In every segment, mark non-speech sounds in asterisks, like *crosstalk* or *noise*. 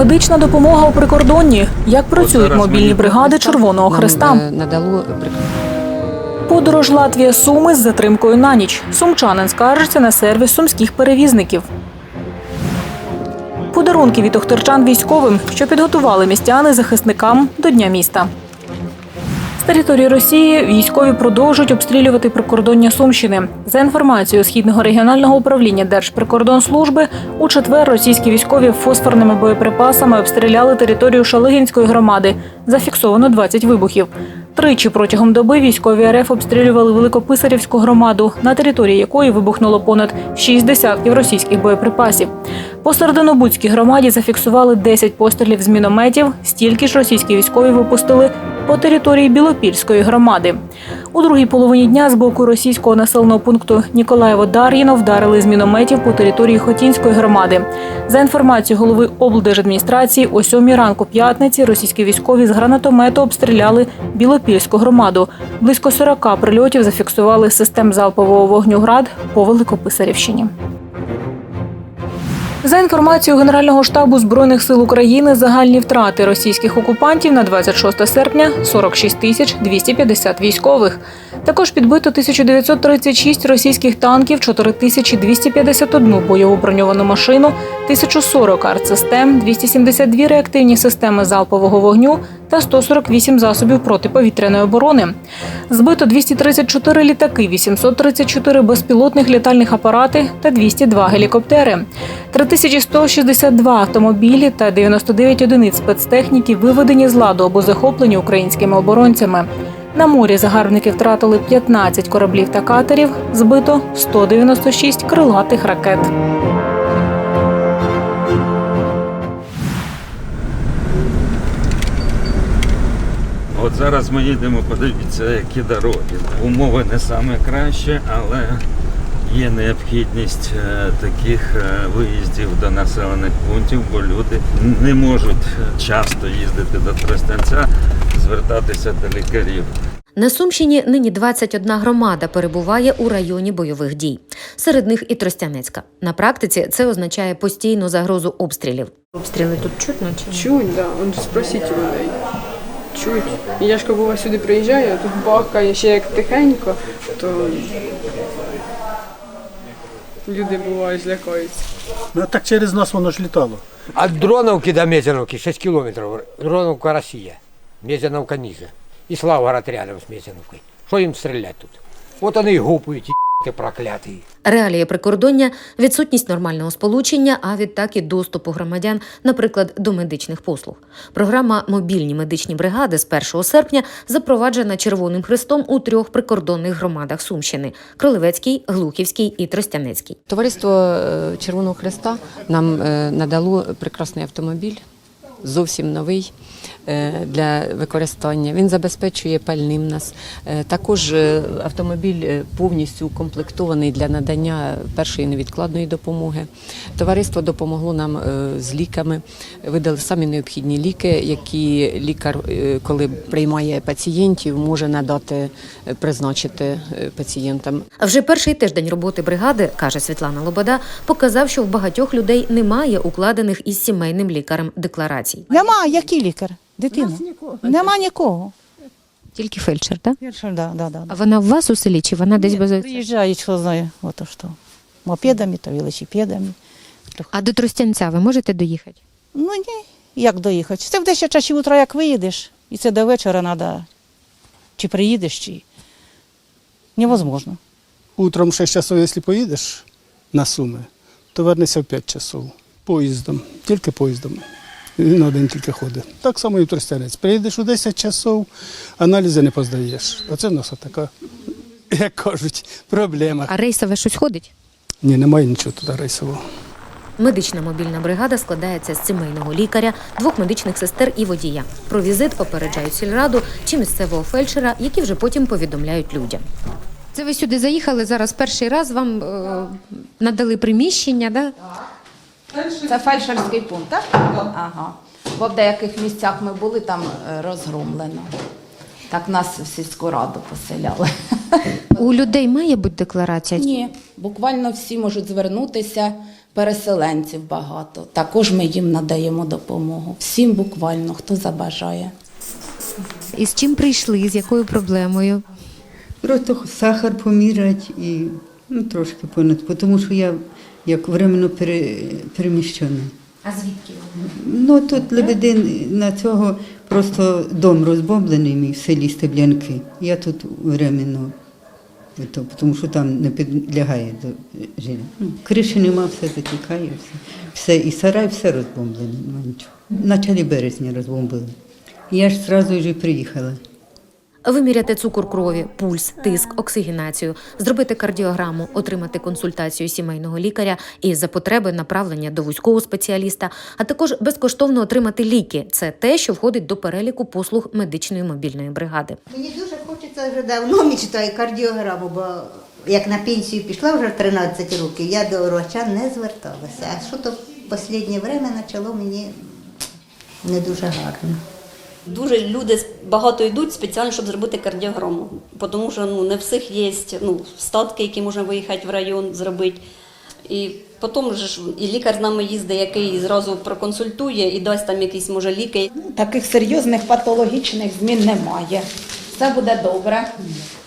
Медична допомога у прикордонні. Як працюють мобільні бригади Червоного Христа? е, надало Подорож Латвія Суми з затримкою на ніч. Сумчанин скаржиться на сервіс сумських перевізників. Подарунки від охтерчан військовим, що підготували містяни захисникам до Дня міста. З території Росії військові продовжують обстрілювати прикордоння Сумщини. За інформацією Східного регіонального управління Держприкордонслужби, у четвер російські військові фосфорними боєприпасами обстріляли територію Шалигінської громади. Зафіксовано 20 вибухів. Тричі протягом доби військові РФ обстрілювали Великописарівську громаду, на території якої вибухнуло понад 6 десятків російських боєприпасів. По Серединобудській громаді зафіксували 10 пострілів з мінометів, стільки ж російські військові випустили по території Білопільської громади. У другій половині дня з боку російського населеного пункту Ніколаєво-Дар'їно вдарили з мінометів по території Хотінської громади. За інформацією голови облдержадміністрації, о сьомій ранку п'ятниці російські військові з гранатомету обстріляли Білопільську громаду. Близько 40 прильотів зафіксували з систем залпового вогню град по Великописарівщині. За інформацією Генерального штабу збройних сил України, загальні втрати російських окупантів на 26 серпня 46 тисяч 250 військових. Також підбито 1936 російських танків, 4251 бойову броньовану машину, 1040 артсистем, 272 реактивні системи залпового вогню та 148 засобів протиповітряної оборони. Збито 234 літаки, 834 безпілотних літальних апарати та 202 гелікоптери. 3162 автомобілі та 99 одиниць спецтехніки виведені з ладу або захоплені українськими оборонцями. На морі загарбники втратили 15 кораблів та катерів, збито 196 крилатих ракет. От зараз ми їдемо, подивіться, які дороги. Умови не саме краще, але є необхідність е, таких е, виїздів до населених пунктів, бо люди не можуть часто їздити до Тростянця, звертатися до лікарів. На Сумщині нині 21 громада перебуває у районі бойових дій. Серед них і Тростянецька. На практиці це означає постійну загрозу обстрілів. Обстріли тут чутно чи Чуть, да. Он спросіть у людей. Чуть. І я ж коли бува сюди приїжджаю, а тут бахкає ще як тихенько, то люди бувають злякаються. Ну так через нас воно ж літало. От Дроновки до Мезеновки 6 километров. Дроновка Россия. Мезеновка ниже. И Славгород рядом с Мезеновкой. Что им стрелять тут? Вот они и гупают, и проклятые. Реалії прикордоння, відсутність нормального сполучення, а відтак і доступу громадян, наприклад, до медичних послуг. Програма Мобільні медичні бригади з 1 серпня запроваджена Червоним Хрестом у трьох прикордонних громадах Сумщини: Кролевецькій, Глухівській і Тростянецькій. Товариство е, Червоного Хреста нам е, надало прекрасний автомобіль, зовсім новий для використання. Він забезпечує пальним нас. Е, Також е, автомобіль е, повністю укомплектований для надання першої невідкладної допомоги. Товариство допомогло нам е, з ліками, видали самі необхідні ліки, які лікар, е, коли приймає пацієнтів, може надати, е, призначити е, пацієнтам. А вже перший тиждень роботи бригади, каже Світлана Лобода, показав, що в багатьох людей немає укладених із сімейним лікарем декларацій. Нема, який лікар? Дитина? Нема нікого. Тільки фельдшер, так? Фельдшер, да, да, да. А вона в вас у селі чи вона десь без Приїжджають, хто знає, ото що. Мопедами та велосипедами. А до Тростянця ви можете доїхати? Ну ні, як доїхати. Це в 10 часів утра, як виїдеш, і це до вечора треба. Чи приїдеш, чи невозможно. Утром 6 часов, якщо поїдеш на Суми, то вернешся в 5 часов. Поїздом, тільки поїздом. Він один тільки ходить. Так само і в Тростянець. Приїдеш у 10 часов, аналізи не поздаєш. Оце в нас така, як кажуть, проблема. А рейсове щось ходить? Ні, немає нічого туди рейсового. Медична мобільна бригада складається з сімейного лікаря, двох медичних сестер і водія. Про візит попереджають сільраду чи місцевого фельдшера, які вже потім повідомляють людям. Це ви сюди заїхали зараз перший раз, вам е, надали приміщення, да? Це фельдшерський пункт, так? Ага. Бо в деяких місцях ми були, там е, розгромлено. Так нас в сільську раду поселяли. У людей має бути декларація? Ні, буквально всі можуть звернутися, переселенців багато. Також ми їм надаємо допомогу. Всім буквально, хто забажає. І з чим прийшли, з якою проблемою? Просто сахар поміряти і ну, трошки понад, тому що я як временно пере. А звідки? Ну тут Лебедин на цього просто дом розбомблений мій в селі Стеблянки. Я тут временно, то, тому що там не підлягає до життя. Ну, криші нема, все затікає, все. все. І сарай, все розбомблене, нічого. В березня розбомбили. Я ж одразу вже приїхала. Виміряти цукор крові, пульс, тиск, оксигенацію, зробити кардіограму, отримати консультацію сімейного лікаря і за потреби направлення до вузького спеціаліста, а також безкоштовно отримати ліки. Це те, що входить до переліку послуг медичної мобільної бригади. Мені дуже хочеться вже давно *laughs* мечтаю кардіограму, бо як на пенсію пішла вже в 13 років, я до врача не зверталася. А що то в останнє время почало мені не дуже гарно. Дуже люди багато йдуть спеціально, щоб зробити кардіограму, тому що ну, не всіх є ну, статки, які можна виїхати в район зробити. І потім ж і лікар з нами їздить, який зразу проконсультує і дасть там якісь може ліки. Таких серйозних патологічних змін немає. Все буде добре.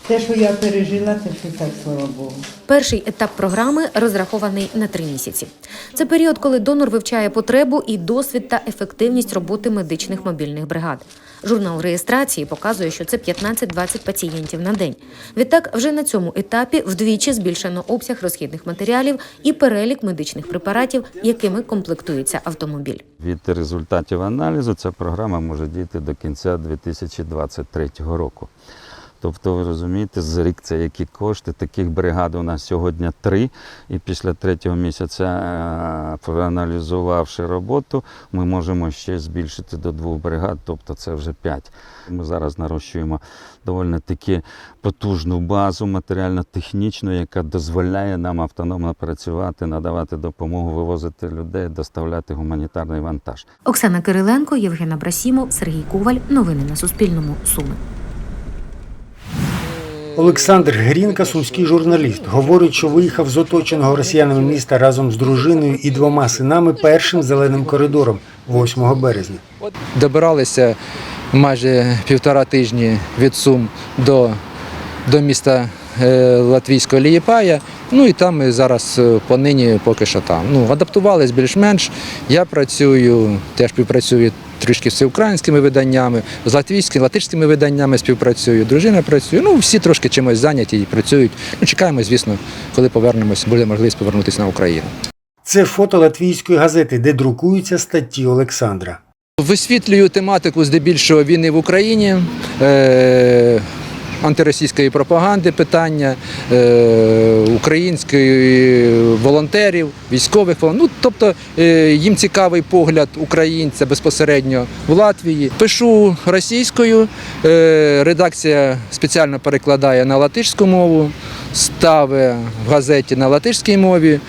Те, що я пережила, це все так, слава Богу. Перший етап програми розрахований на три місяці. Це період, коли донор вивчає потребу і досвід та ефективність роботи медичних мобільних бригад. Журнал реєстрації показує, що це 15-20 пацієнтів на день. Відтак, вже на цьому етапі вдвічі збільшено обсяг розхідних матеріалів і перелік медичних препаратів, якими комплектується автомобіль. Від результатів аналізу ця програма може діяти до кінця 2023 року. Тобто, ви розумієте, з рік це які кошти. Таких бригад у нас сьогодні три. І після третього місяця, е, проаналізувавши роботу, ми можемо ще збільшити до двох бригад, тобто це вже п'ять. Ми зараз нарощуємо доволі таки потужну базу матеріально-технічну, яка дозволяє нам автономно працювати, надавати допомогу, вивозити людей, доставляти гуманітарний вантаж. Оксана Кириленко, Євген Абрасімов, Сергій Коваль. Новини на Суспільному. Суми. Олександр Грінка, сумський журналіст, говорить, що виїхав з оточеного росіянами міста разом з дружиною і двома синами першим зеленим коридором 8 березня. Добиралися майже півтора тижні від Сум до, до міста Латвійського Лієпая. Ну і там ми зараз е, понині поки що там. Ну, адаптувались більш-менш. Я працюю, теж співпрацюю трішки з українськими виданнями, з латвійськими, латишськими виданнями співпрацюю, дружина працює. Ну, всі трошки чимось зайняті і працюють. Ну, чекаємо, звісно, коли повернемось, буде можливість повернутися на Україну. Це фото латвійської газети, де друкуються статті Олександра. Висвітлюю тематику здебільшого війни в Україні, е- антиросійської пропаганди, питання е- української волонтерів, військових. Ну, тобто е- їм цікавий погляд українця безпосередньо в Латвії. Пишу російською, е- редакція спеціально перекладає на латишську мову, ставить в газеті на латишській мові.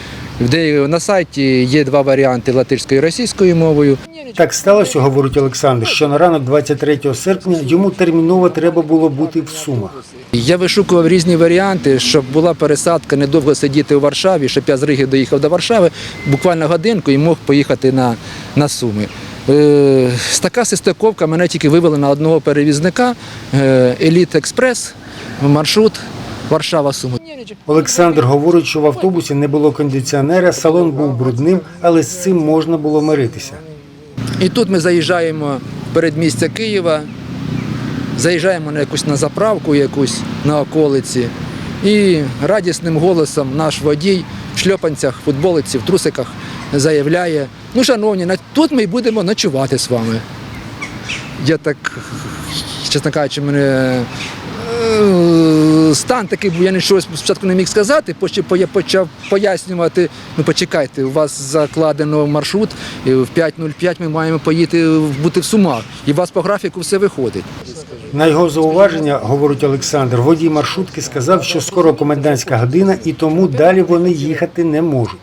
На сайті є два варіанти латишською і російською мовою. Так сталося, говорить Олександр, що на ранок 23 серпня йому терміново треба було бути в Сумах. Я вишукував різні варіанти, щоб була пересадка, недовго сидіти у Варшаві, щоб я з Риги доїхав до Варшави, буквально годинку і мог поїхати на, на Суми. Е, така сестиковка мене тільки вивела на одного перевізника Еліт Експрес, маршрут Варшава-Суми. Олександр говорить, що в автобусі не було кондиціонера, салон був брудним, але з цим можна було миритися. І тут ми заїжджаємо в передмістя Києва, заїжджаємо на якусь на заправку, якусь на околиці. І радісним голосом наш водій в шльопанцях, футболиці, в трусиках заявляє: ну, шановні, тут ми й будемо ночувати з вами. Я так, чесно кажучи, мене е, стан такий був, я нічого спочатку не міг сказати, потім я почав пояснювати, ну почекайте, у вас закладено маршрут, і в 5.05 ми маємо поїти бути в Сумах, і у вас по графіку все виходить. На його зауваження, говорить Олександр, водій маршрутки сказав, що скоро комендантська година і тому далі вони їхати не можуть.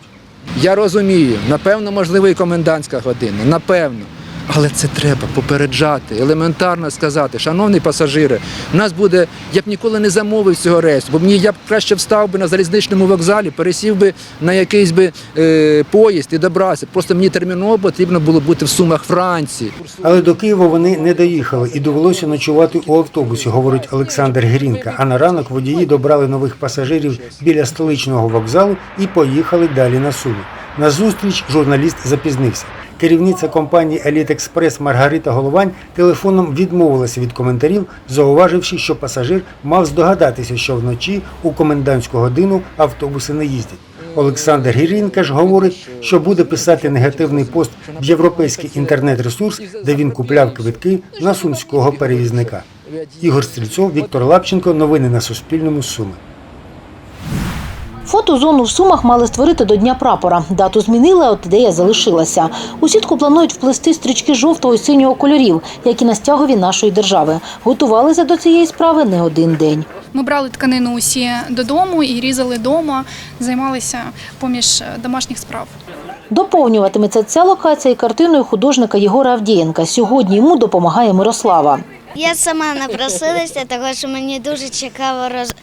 Я розумію, напевно, можливо, і комендантська година, напевно. Але це треба попереджати, елементарно сказати, шановні пасажири, у нас буде, я б ніколи не замовив цього рейсу, бо мені я б краще встав би на залізничному вокзалі, пересів би на якийсь би е, поїзд і добрався. Просто мені терміново потрібно було бути в Сумах Франції. Але до Києва вони не доїхали і довелося ночувати у автобусі, говорить Олександр Грінка. А на ранок водії добрали нових пасажирів біля столичного вокзалу і поїхали далі на Суми. На зустріч журналіст запізнився. Керівниця компанії Еліт Експрес Маргарита Головань телефоном відмовилася від коментарів, зауваживши, що пасажир мав здогадатися, що вночі у комендантську годину автобуси не їздять. Олександр Гірінка ж говорить, що буде писати негативний пост в європейський інтернет-ресурс, де він купляв квитки на сумського перевізника. Ігор Стрільцов, Віктор Лапченко. Новини на Суспільному. Суми. Фотозону в Сумах мали створити до Дня прапора. Дату змінили, а от ідея залишилася. У сітку планують вплести стрічки жовтого і синього кольорів, як і на стягові нашої держави. Готувалися до цієї справи не один день. Ми брали тканину усі додому і різали вдома, займалися поміж домашніх справ. Доповнюватиметься ця локація і картиною художника Єгора Авдієнка. Сьогодні йому допомагає Мирослава. Я сама напросилася, тому що мені дуже цікаво роз...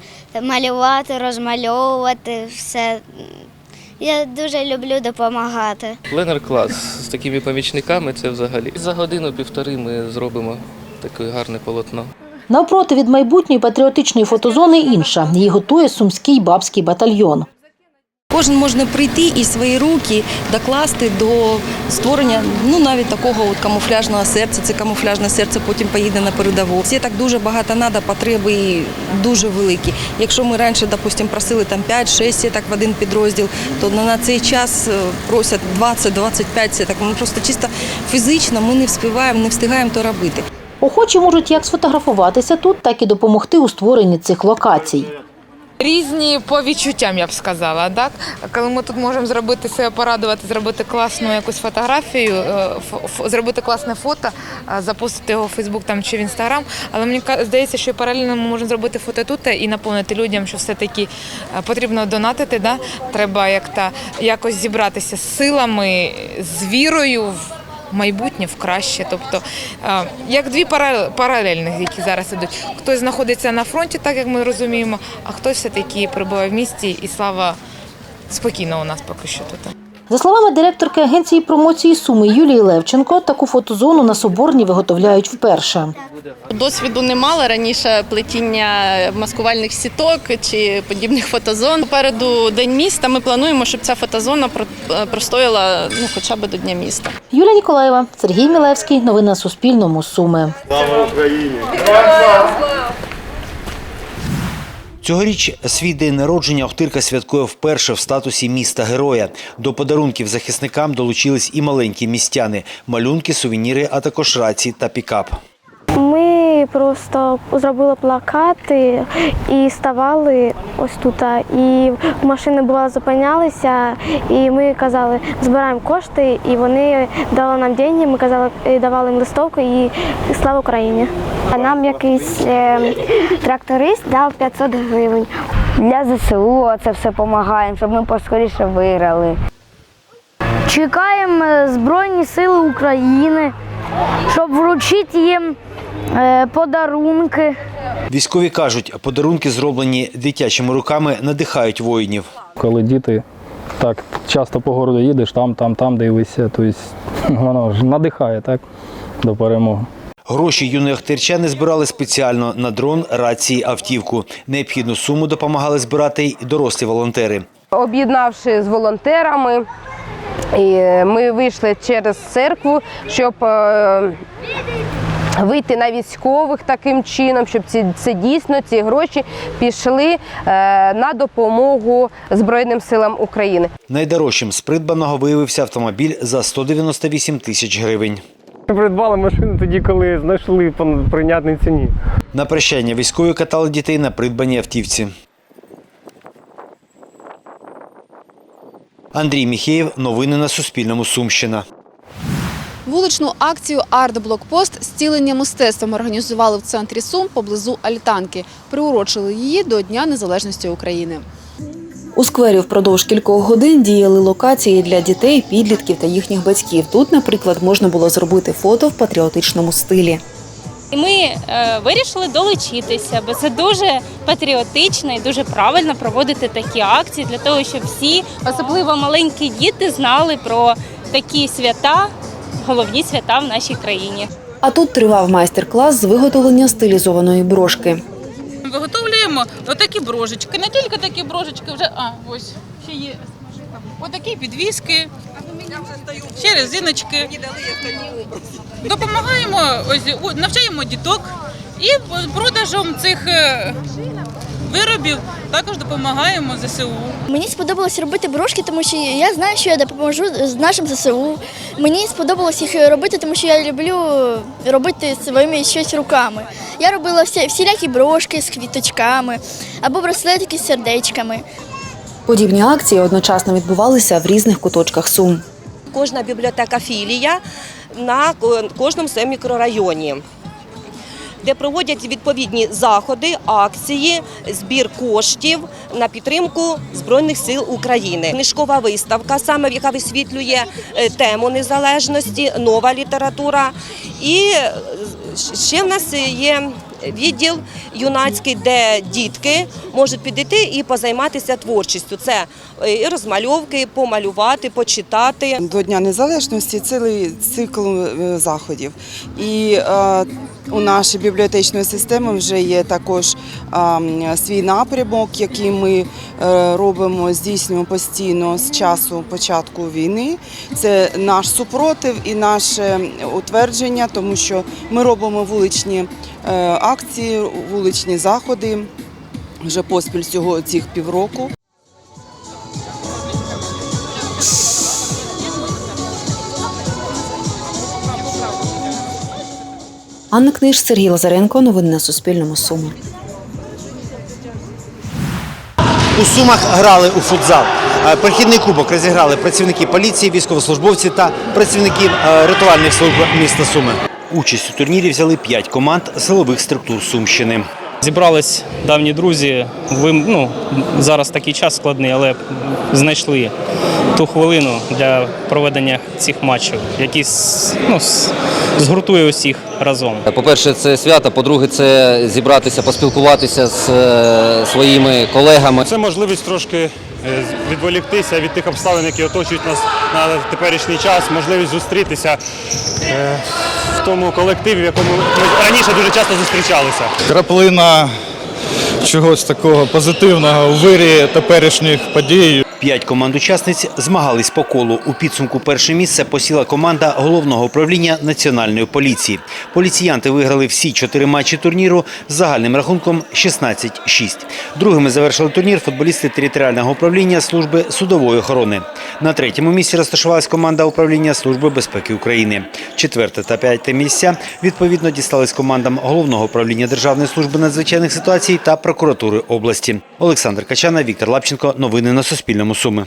малювати, розмальовувати все. Я дуже люблю допомагати. Ленер клас з такими помічниками це взагалі. За годину-півтори ми зробимо таке гарне полотно. Навпроти від майбутньої патріотичної фотозони інша. Її готує сумський бабський батальйон. Кожен може прийти і свої руки докласти до створення ну навіть такого от камуфляжного серця. Це камуфляжне серце потім поїде на передову. Всі так дуже багато треба, потреби дуже великі. Якщо ми раніше, допустимо, просили там 5-6 сіток в один підрозділ, то на цей час е, просять 20-25 сіток. Ми просто чисто фізично ми не встигаємо, не встигаємо то робити. Охочі можуть як сфотографуватися тут, так і допомогти у створенні цих локацій. Різні по відчуттям, я б сказала, так коли ми тут можемо зробити себе порадувати, зробити класну якусь фотографію, е, зробити класне фото, е, запустити його в Фейсбук там чи в Інстаграм. Але мені здається, що паралельно ми можемо зробити фото тут і наповнити людям, що все таки потрібно донатити. Да? Треба як та якось зібратися з силами, з вірою в майбутнє, в краще. Тобто, е, як дві парале- паралельних, які зараз ідуть. Хтось знаходиться на фронті, так як ми розуміємо, а хтось все-таки перебуває в місті, і слава спокійно у нас поки що тут. За словами директорки агенції промоції Суми Юлії Левченко, таку фотозону на Соборній виготовляють вперше. Досвіду не мала раніше плетіння маскувальних сіток чи подібних фотозон. Попереду день міста. Ми плануємо, щоб ця фотозона про- простояла ну хоча б до дня міста. Юлія Ніколаєва, Сергій Мілевський. Новини на Суспільному. Суми. Слава Україні! Цьогоріч свій день народження Охтирка святкує вперше в статусі міста героя. До подарунків захисникам долучились і маленькі містяни, малюнки, сувеніри, а також рації та пікап. Ми просто зробили плакати і ставали ось тут. І машини бувало зупинялися, і ми казали, збираємо кошти, і вони дали нам гроші, ми казали, давали їм листовку і слава Україні. А нам якийсь е, тракторист дав 500 гривень. Для ЗСУ це все допомагаємо, щоб ми поскоріше виграли. Чекаємо Збройні Сили України, щоб вручити їм подарунки. Військові кажуть, подарунки, зроблені дитячими руками, надихають воїнів. Коли діти так часто по городу їдеш, там, там, там дивишся, тобто *laughs* воно ж надихає так, до перемоги. Гроші юні охтирчани збирали спеціально на дрон, рації, автівку. Необхідну суму допомагали збирати й дорослі волонтери. об'єднавши з волонтерами. І ми вийшли через церкву, щоб е, вийти на військових таким чином, щоб ці це дійсно ці гроші пішли е, на допомогу Збройним силам України. Найдорожчим з придбаного виявився автомобіль за 198 тисяч гривень. Придбали машину тоді, коли знайшли по прийнятній ціні. На прощання військові катали дітей на придбаній автівці. Андрій Міхеєв. Новини на Суспільному. Сумщина. Вуличну акцію «Арт-блокпост» зцілення мистецтвом організували в центрі Сум поблизу Альтанки. Приурочили її до Дня Незалежності України. У сквері впродовж кількох годин діяли локації для дітей, підлітків та їхніх батьків. Тут, наприклад, можна було зробити фото в патріотичному стилі. І ми е, вирішили долучитися, бо це дуже патріотично і дуже правильно проводити такі акції для того, щоб всі, особливо маленькі діти, знали про такі свята, головні свята в нашій країні. А тут тривав майстер-клас з виготовлення стилізованої брошки. Виготовлюємо отакі брошечки, не тільки такі брошечки, вже а ось ще є. Отакі підвіски, ще резиночки. Допомагаємо, ось навчаємо діток і продажем цих е, виробів також допомагаємо ЗСУ. Мені сподобалось робити брошки, тому що я знаю, що я допоможу з нашим ЗСУ. Мені сподобалось їх робити, тому що я люблю робити своїми щось руками. Я робила всі, всілякі брошки з квіточками або браслетики з сердечками. Подібні акції одночасно відбувалися в різних куточках Сум. Кожна бібліотека філія на кожному своєму мікрорайоні. Де проводять відповідні заходи, акції, збір коштів на підтримку Збройних сил України. Книжкова виставка, саме яка висвітлює е, тему незалежності, нова література. І е, ще в нас є відділ юнацький, де дітки можуть підійти і позайматися творчістю. Це е, і розмальовки, помалювати, почитати. До Дня Незалежності цілий цикл заходів. І у нашій бібліотечної системи вже є також свій напрямок, який ми е, робимо, здійснюємо постійно з часу початку війни. Це наш супротив і наше утвердження, тому що ми робимо вуличні е, акції, вуличні заходи вже поспіль цього цих півроку. Анна Книж, Сергій Лазаренко. Новини на Суспільному. Суми. У Сумах грали у футзал. Перехідний Прохідний кубок розіграли працівники поліції, військовослужбовці та працівники е, рятувальних служб міста Суми. Участь у турнірі взяли п'ять команд силових структур Сумщини. Зібрались давні друзі. Ви, ну, зараз такий час складний, але знайшли ту хвилину для проведення цих матчів, які ну, згуртує усіх разом. По-перше, це свято, по-друге, це зібратися, поспілкуватися з е, своїми колегами. Це можливість трошки е, відволіктися від тих обставин, які оточують нас на теперішній час, можливість зустрітися е, тому колективі, в якому ми раніше дуже часто зустрічалися. краплина чогось такого позитивного у вирі теперішніх подій. П'ять команд-учасниць змагались по колу. У підсумку перше місце посіла команда головного управління національної поліції. Поліціянти виграли всі чотири матчі турніру з загальним рахунком 16-6. Другими завершили турнір футболісти територіального управління служби судової охорони. На третьому місці розташувалась команда управління Служби безпеки України. Четверте та п'яте місця відповідно дістались командам головного управління Державної служби надзвичайних ситуацій та прокуратури області. Олександр Качана, Віктор Лапченко. Новини на Суспільному. Суми.